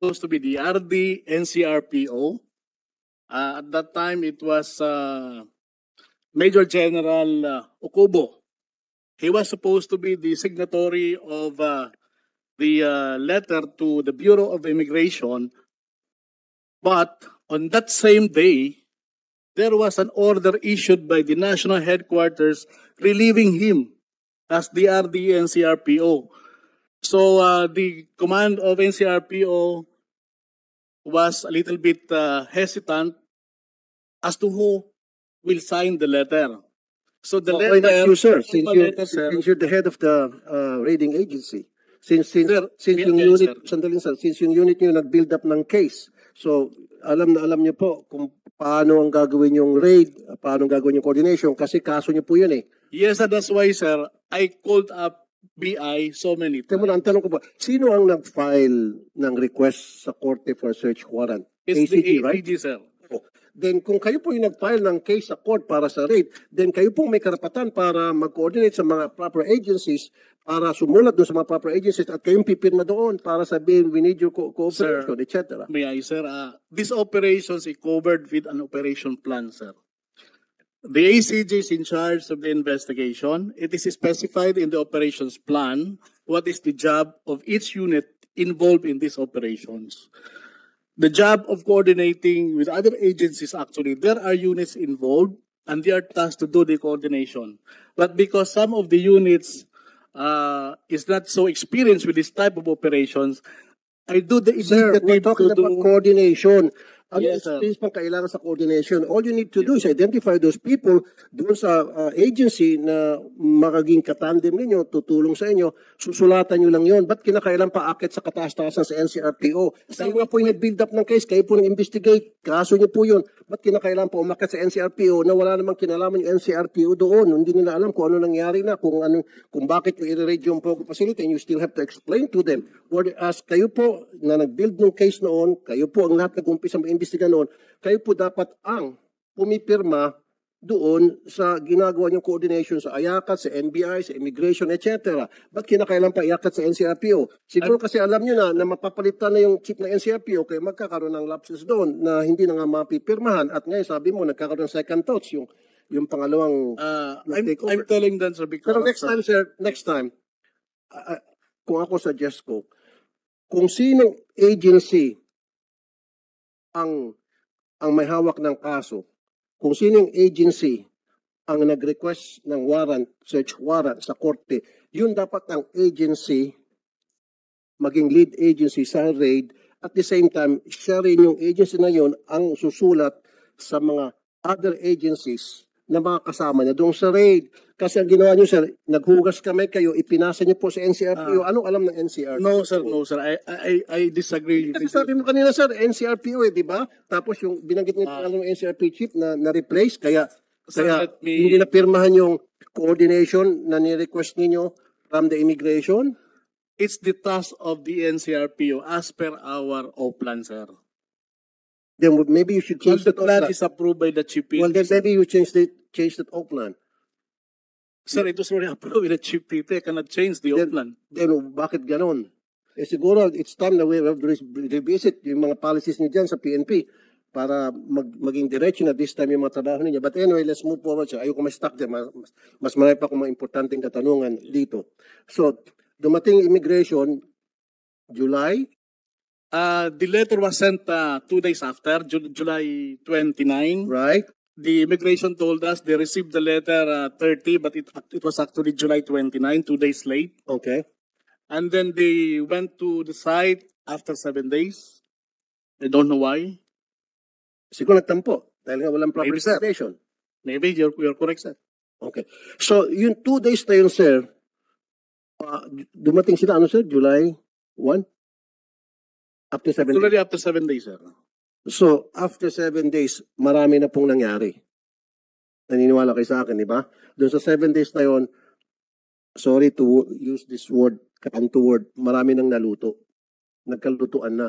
supposed to be the RD NCRPO. Uh, at that time, it was uh, Major General uh, Okubo. He was supposed to be the signatory of uh, the uh, letter to the Bureau of Immigration. But on that same day, there was an order issued by the national headquarters relieving him as the RD NCRPO. So uh, the command of NCRPO was a little bit uh, hesitant as to who will sign the letter. So the Why not letter, you, sir? Since you, letter, sir, since you're the head of the uh, raiding agency. Since, since, Sir, since yung unit, sir. sandali sir, since yung unit nyo nag-build up ng case. So, alam na alam niyo po kung paano ang gagawin yung raid, paano ang gagawin yung coordination, kasi kaso niyo po yun eh. yes, sir, that's why, sir, I called up BI so many Teka muna, times. ang tanong ko ba, sino ang nag-file ng request sa korte for search warrant? It's ACG, the right? ACG, sir. Then kung kayo po yung nag-file ng case sa court para sa raid, then kayo po may karapatan para mag-coordinate sa mga proper agencies para sumulat doon sa mga proper agencies at kayong pipirma doon para sabihin we need your co- cooperation, etc. May I, sir? Uh, these operations is covered with an operation plan, sir. The ACG is in charge of the investigation. It is specified in the operations plan what is the job of each unit involved in these operations. The job of coordinating with other agencies, actually, there are units involved and they are tasked to do the coordination. But because some of the units uh, is not so experienced with this type of operations, I do the Sir, we're talking about do coordination. Ano Yes, experience pang kailangan sa coordination? All you need to do is identify those people doon sa uh, agency na magaging katandem ninyo, tutulong sa inyo, susulatan nyo lang yon. Ba't kinakailan pa akit sa kataas-taasan sa NCRPO? Kayo nga po yung nag-build up ng case, kayo po nag-investigate, kaso nyo po yun. Ba't kinakailan pa umakit sa NCRPO na wala namang kinalaman yung NCRPO doon? Hindi nila alam kung ano nangyari na, kung ano, kung bakit yung i-raid yung Pogo facility and you still have to explain to them. Whereas kayo po na nag-build ng case noon, kayo po ang lahat nag-umpisa mag-imbestiga noon, kayo po dapat ang pumipirma doon sa ginagawa niyong coordination sa AYACAT, sa NBI, sa immigration, etc. Ba't kinakailan pa IACAT sa NCRPO? Siguro kasi alam niyo na na mapapalitan na yung chief ng NCRPO kaya magkakaroon ng lapses doon na hindi na nga mapipirmahan at ngayon sabi mo nagkakaroon ng second thoughts yung yung pangalawang Uh, I'm. I'm telling them, sir, because pero next time, sir, next time, ah, kung ako suggest ko, kung sinong agency ang ang may hawak ng kaso, kung sinong agency ang nag-request ng warrant, search warrant sa korte, yun dapat ang agency, maging lead agency sa raid, at the same time, siya rin yung agency na yun ang susulat sa mga other agencies na mga kasama niya doon sa raid. Kasi ang ginawa niyo, sir, naghugas kamay kayo, ipinasa niyo po sa NCRPO. Anong alam ng NCRPO? no, sir, no, sir. I, I, I disagree. Kasi sabi mo kanina, sir, NCRPO eh, di ba? Tapos yung binanggit niyo Ah. ng NCRP chief na na-replace, kaya, Sir, kaya me- hindi napirmahan yung coordination na ni-request ninyo from the immigration. It's the task of the NCRPO as per our O-plan, sir. Then maybe you should change the that plan plan. is approved by the chief. Well, then maybe you change the change that O-plan. Sir, it was already approved by the chief. I cannot change the Then- O-plan. Then bakit ganon? Eh siguro it's time na we have to re- revisit yung mga policies niyo dyan sa PNP para mag, maging diretso na this time yung mga trabaho ninyo. But anyway, let's move forward. So, ayoko ma-stop there. Mas, mas- mas marami pa akong mga importanteng katanungan dito. So, dumating immigration, July, Uh, the letter was sent uh, two days after, Ju- July 29. right? The immigration told us they received the letter uh, 30, but it, it was actually July 29, two days late. Okay. And then they went to the site after seven days. I don't know why. Siguro nagtampo dahil nga walang proper Maybe, sir. Maybe you're, you're correct, sir. Okay. So, yung two days na yun, sir, ah, dumating sila, ano sir, July 1? After seven It's days. already after seven days, sir. So, after seven days, marami na pong nangyari. Naniniwala kayo sa akin, di ba? Doon sa seven days na yon, sorry to use this word, kanto word, marami nang naluto. Nagkalutuan na.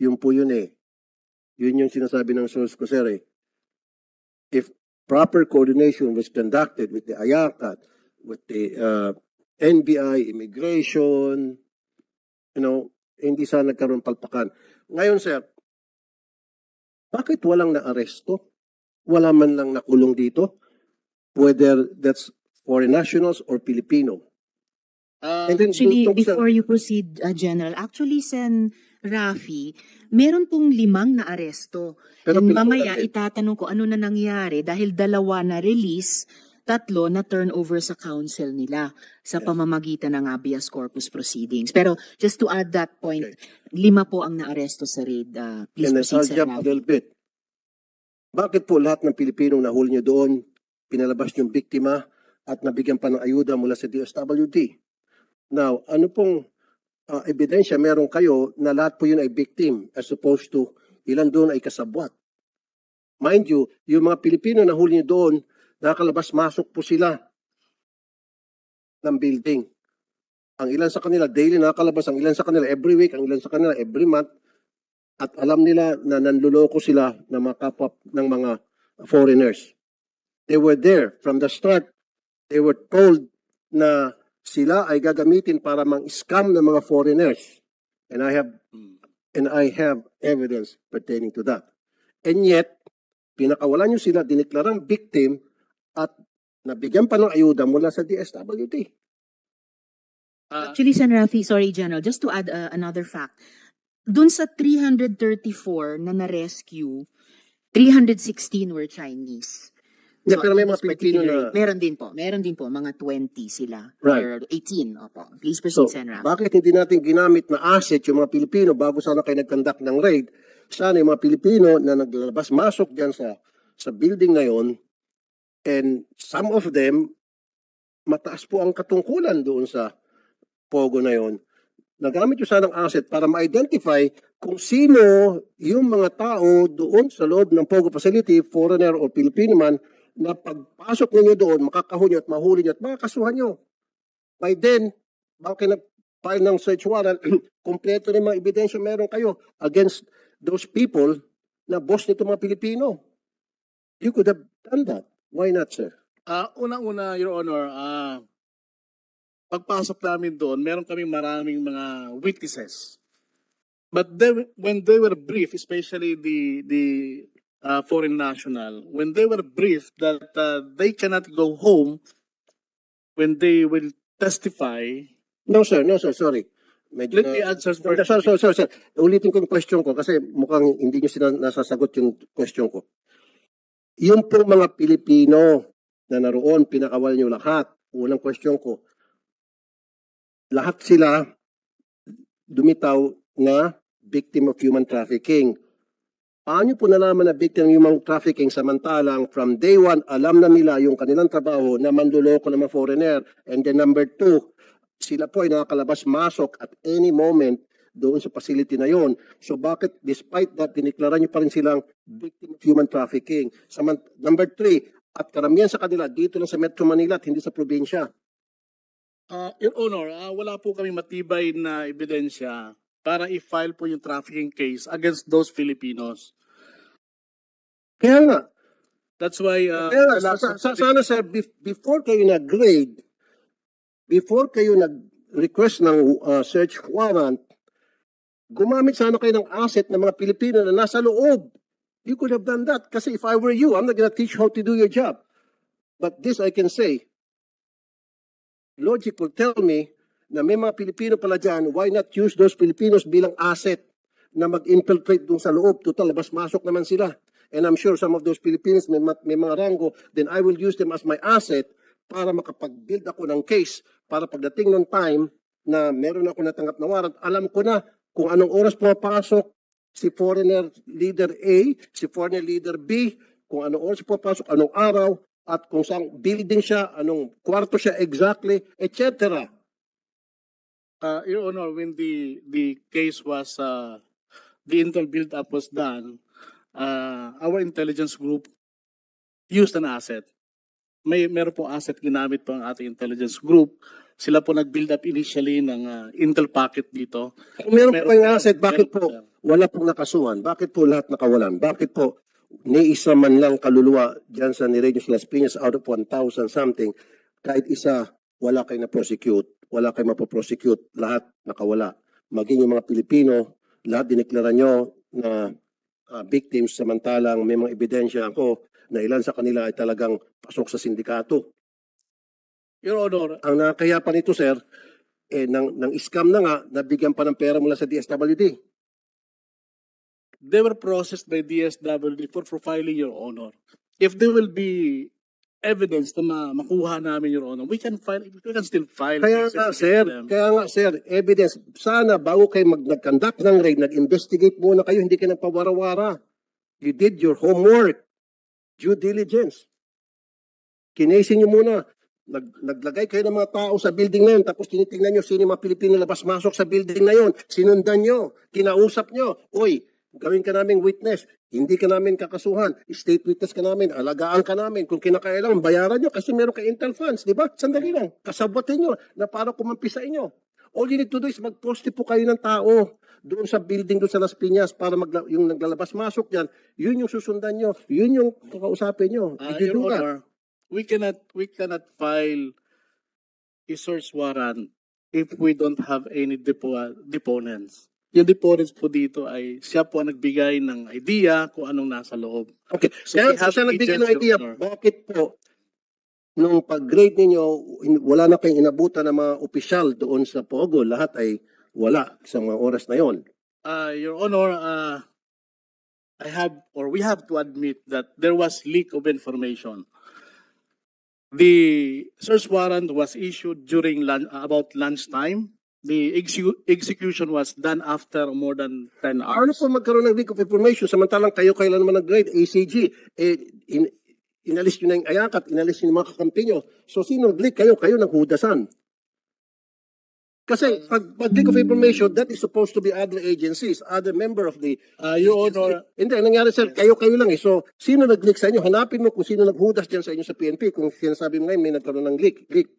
Yun po yun eh. Yun yung sinasabi ng source ko, sir eh. If proper coordination was conducted with the AYACAT, with the uh, NBI, immigration, you know, hindi sana nagkaroon palpakan. Ngayon, sir, bakit walang naaresto? Wala man lang nakulong dito? Whether that's foreign nationals or Filipino. Ah, And then, Actually, tungkol sa- before you proceed, uh, General, actually, Sen Rafi, meron pong limang na aresto. pero mamaya, itatanong ko ano na nangyari dahil dalawa na release, tatlo na turnover sa council nila sa pamamagitan ng habeas corpus proceedings. Pero just to add that point, Okay. lima po ang naaresto sa raid. Uh, please And then proceed, jump a little bit. Bakit po lahat ng Pilipinong nahuli nyo doon, pinalabas yung biktima, at nabigyan pa ng ayuda mula sa DSWD? Now, ano pong ah, ebidensya meron kayo na lahat po yun ay victim as opposed to ilan doon ay kasabwat? Mind you, yung mga Pilipino na huli nyo doon, nakakalabas-masok po sila ng building. Ang ilan sa kanila daily nakakalabas, ang ilan sa kanila every week, ang ilan sa kanila every month, at alam nila na nanluloko sila ng mga kapwa ng mga foreigners. They were there from the start. They were told na sila ay gagamitin para mang-scam ng mga foreigners. And I have and I have evidence pertaining to that. And yet, pinakawalan nyo sila, dineklarang victim at nabigyan pa ng ayuda mula sa DSWD. ah, Actually, Sen Rafi, sorry General, just to add uh, another fact. Dun sa 334 na na-rescue, 316 were Chinese. Yeah, pero may mga Pilipino na- Meron din po. Meron din po. Mga 20 sila. Right. Or 18. Opo. Please So, proceed, Sen Rafi. bakit hindi natin ginamit na asset yung mga Pilipino bago sana kayo nag-conduct ng raid? Sana yung mga Pilipino na naglalabas-masok dyan sa, sa building na yon and some of them, mataas po ang katungkulan doon sa Pogo na yon. Nagamit yung sanang asset para ma-identify kung sino yung mga tao doon sa loob ng Pogo facility, foreigner o Filipino man, na pagpasok ninyo doon, makakahuli nyo at mahuli nyo at makakasuhan nyo. By then, bakit nag-file ng search warrant, kompleto na mga ebidensya meron kayo against those people na boss nito mga Pilipino. You could have done that. Why not, sir? Ah, unang-una, Your Honor, ah, pagpasok namin doon, meron kami maraming mga witnesses. But they, when they were briefed, especially the the ah, foreign national, when they were briefed that ah, they cannot go home when they will testify, No, sir. No, sir. Sorry. Medyo, let me answer first. sorry, sorry, sorry, sir. Ulitin ko yung question ko kasi mukhang hindi nyo nasasagot yung question ko. Yung po mga Pilipino na naroon, pinakawal nyo lahat. Unang question ko, lahat sila dumitaw na victim of human trafficking. Paano po nalaman na victim ng human trafficking samantalang from day one, alam na nila yung kanilang trabaho na manduloko ng mga foreigner. And then number two, sila po ay nakakalabas-masok at any moment doon sa facility na yon. So bakit despite that, diniklara niyo pa rin silang victim of human trafficking? Samant number three, at karamihan sa kanila dito lang sa Metro Manila at hindi sa probinsya. Ah, Your Honor, ah, wala po kami matibay na ebidensya para i-file po yung trafficking case against those Filipinos. Kaya nga, That's why ah, Kaya nga, sa, sa, sana sir, bef- before kayo nag-grade, before kayo nag-request ng uh, search warrant, gumamit sana kayo ng asset ng mga Pilipino na nasa loob. You could have done that. Kasi if I were you, I'm not gonna teach how to do your job. But this I can say, logic will tell me na may mga Pilipino pala dyan, why not use those Filipinos bilang asset na mag-infiltrate dun sa loob? Total, labas-masok naman sila. And I'm sure some of those Filipinos may, ma- may mga rango, then I will use them as my asset para makapag-build ako ng case para pagdating ng time na meron ako natanggap na warrant, alam ko na kung anong oras pumapasok si foreigner leader A, si foreigner leader B, kung anong oras pumapasok, anong araw, at kung saan building siya, anong kwarto siya exactly, etc. Uh, Your Honor, when the the case was uh, the intel build up was done, uh, our intelligence group used an asset. May meron po asset ginamit po ang ating intelligence group. Sila po nag-build up initially ng uh, intel packet dito. Kung meron po kayong asset, bakit po wala pong nakasuhan? Bakit po lahat nakawalan? Bakit po ni isa man lang kaluluwa dyan sa ni Regis Las Piñas out of 1,000 something, kahit isa, wala kayo na-prosecute, wala kayo mapoprosecute, lahat nakawala. Maging yung mga Pilipino, lahat dineklara nyo na ah, victims samantalang may mga ebidensya ako na ilan sa kanila ay talagang pasok sa sindikato. Your Honor, Ang nakakaya pa nito, sir, eh, nang, nang scam na nga, nabigyan pa ng pera mula sa DSWD. they were processed by DSWD for profiling, Your Honor. If there will be evidence na ma- makuha namin, Your Honor, we can file, we can still file. Kaya cases nga, against sir, them. kaya nga, sir, evidence. Sana bago kayo mag nag-conduct ng raid, nag-investigate muna kayo, hindi kayo nagpawara-wara. You did your homework. Due diligence. Kinesin nyo muna. Nag, naglagay kayo ng mga tao sa building na yun, tapos tinitingnan nyo sino yung mga Pilipino labas-masok sa building na yun. Sinundan nyo, kinausap nyo. Uy, gawin ka namin witness. Hindi ka namin kakasuhan. State witness ka namin. Alagaan ka namin. Kung kinakailangan, bayaran nyo kasi meron kay Intel funds. Di ba? Sandali lang. Kasabotin nyo na para kumampi sa inyo. All you need to do is mag-poste po kayo ng tao doon sa building doon sa Las Piñas para magla- yung naglalabas-masok dyan, yun yung susundan nyo. Yun yung kakausapin nyo. Uh, Your? Honor, we cannot we cannot file a search warrant if we don't have any depo deponents. Yung deponents po dito ay siya po ang nagbigay ng idea kung anong nasa loob. Okay. So Kaya siya nagbigay ng idea, Honor. bakit po nung pag-grade ninyo, in- wala na kayong inabutan ng mga opisyal doon sa Pogo, lahat ay wala sa mga oras na yon. Uh, Your Honor, uh, I have or we have to admit that there was leak of information. The search warrant was issued during lun- about lunchtime. The execu- execution was done after more than 10 Ano hours. po magkaroon ng leak of information samantalang kayo kailan naman nag-grade, ACG, eh, in, inalis nyo na yung ayakat, inalis nyo yung mga kakampi nyo. So sino nag-leak kayo? Kayo naghudasan. Kasi pag, pag leak of information, that is supposed to be other agencies, other member of the Uh, Your Honor, Hindi, ang nangyari sir, kayo-kayo lang eh. So, sino nag-leak sa inyo? Hanapin mo kung sino naghudas dyan sa inyo sa PNP. Kung sinasabi mo ngayon may nagkaroon ng leak. leak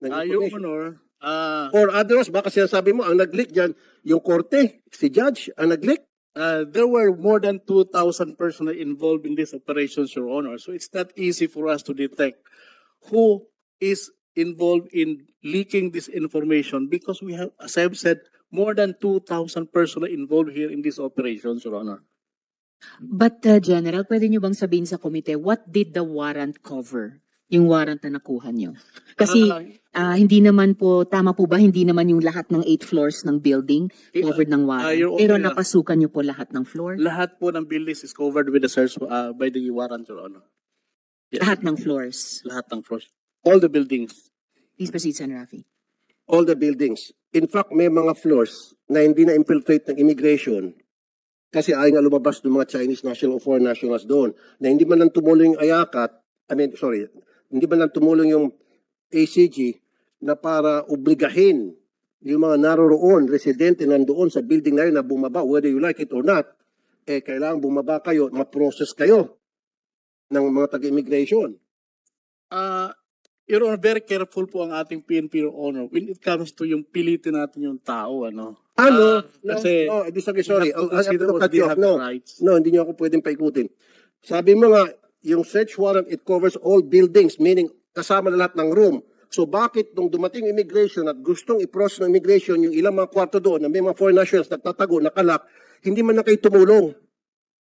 ng uh, Your. Honor, uh, Or otherwise, baka sinasabi mo, ang nag-leak dyan, yung korte, si judge, ang nag-leak. uh, there were more than 2,000 personnel involved in these operations, Your Honor. So it's not easy for us to detect who is involved in leaking this information because we have, as I've said, more than 2,000 personnel involved here in these operations, Your Honor. But uh, General, pwede nyo bang sabihin sa komite, what did the warrant cover? Yung warrant na nakuha nyo? Kasi Uh, ah, hindi naman po, tama po ba, hindi naman yung lahat ng eight floors ng building covered ng warrant. Your Pero napasukan nyo po lahat ng floors? lahat po ng buildings is covered with the search uh, by the warrant, Your Honor. Yes. Lahat ng floors. Lahat ng floors. All the buildings. Please proceed, Sen. Rafi. All the buildings. In fact, may mga floors na hindi na infiltrate ng immigration kasi ayaw nga lumabas ng mga Chinese national o foreign nationals doon na hindi man lang tumulong yung ayakat, I mean, sorry, hindi man lang tumulong yung ACG na para obligahin yung mga naroroon, residente nandoon sa building na yun na bumaba, whether you like it or not, eh, kailangan bumaba kayo, ma-process kayo ng mga taga-immigration. Uh, Your Honor, very careful po ang ating PNP, Your Honor, when it comes to yung pilitin natin yung tao, ano. Ano? Ah, no, kasi no, hindi sorry, sorry. To what cut you off. No, no, hindi niyo ako pwedeng paikutin. Sabi mo nga, yung search warrant, it covers all buildings, meaning kasama na lahat ng room. So bakit nung dumating immigration at gustong i-process ng immigration yung ilang mga kwarto doon na may mga foreign nationals nagtatago, nakalak, hindi man na kayo tumulong?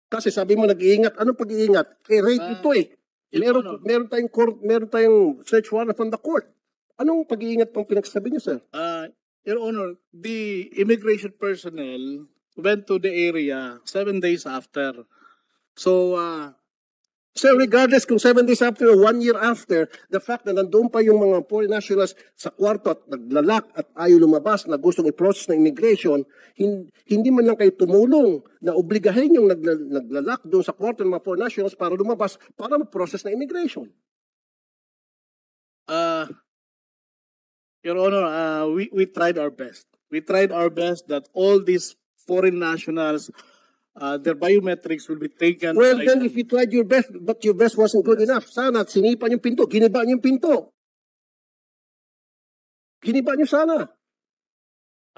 Kasi sabi mo nag-iingat. Anong pag-iingat? Eh, raid Ah, ito eh. Meron, Honor. meron tayong court, meron tayong search warrant from the court. Anong pag-iingat pang pinagsasabi niyo, sir? Uh, Your Honor, the immigration personnel went to the area seven days after. So, uh, So regardless kung seven days after or one year after, the fact na nandoon pa yung mga foreign nationals sa kwarto at naglalak at ayaw lumabas na gustong i-process ng immigration, hin- hindi man lang kayo tumulong na obligahin yung nagla- naglalak doon sa kwarto ng mga foreign nationals para lumabas para mag-process ng immigration. uh, Your Honor, uh, we, we tried our best. We tried our best that all these foreign nationals, uh, their biometrics will be taken. Well, by then if you tried your best but your best wasn't good enough, sana at sinipan yung pinto, giniba niyo yung pinto. Giniba niyo sana.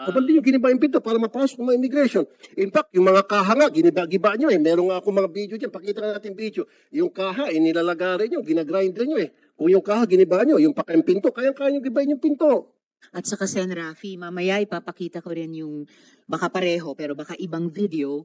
Uh, Kapag di nyo giniba yung pinto para mapasok ng immigration. In fact, yung mga kaha nga, giniba-giba nyo eh. Meron nga ako mga video dyan. Pakita nga natin video. Yung kaha, eh, nilalagari nyo, ginagrinder nyo eh. Kung yung kaha, giniba nyo, yung pakayang pinto, kayang-kaya nyo gibayin yung pinto. At saka Sen Rafi, mamaya ipapakita ko rin yung baka pareho pero baka ibang video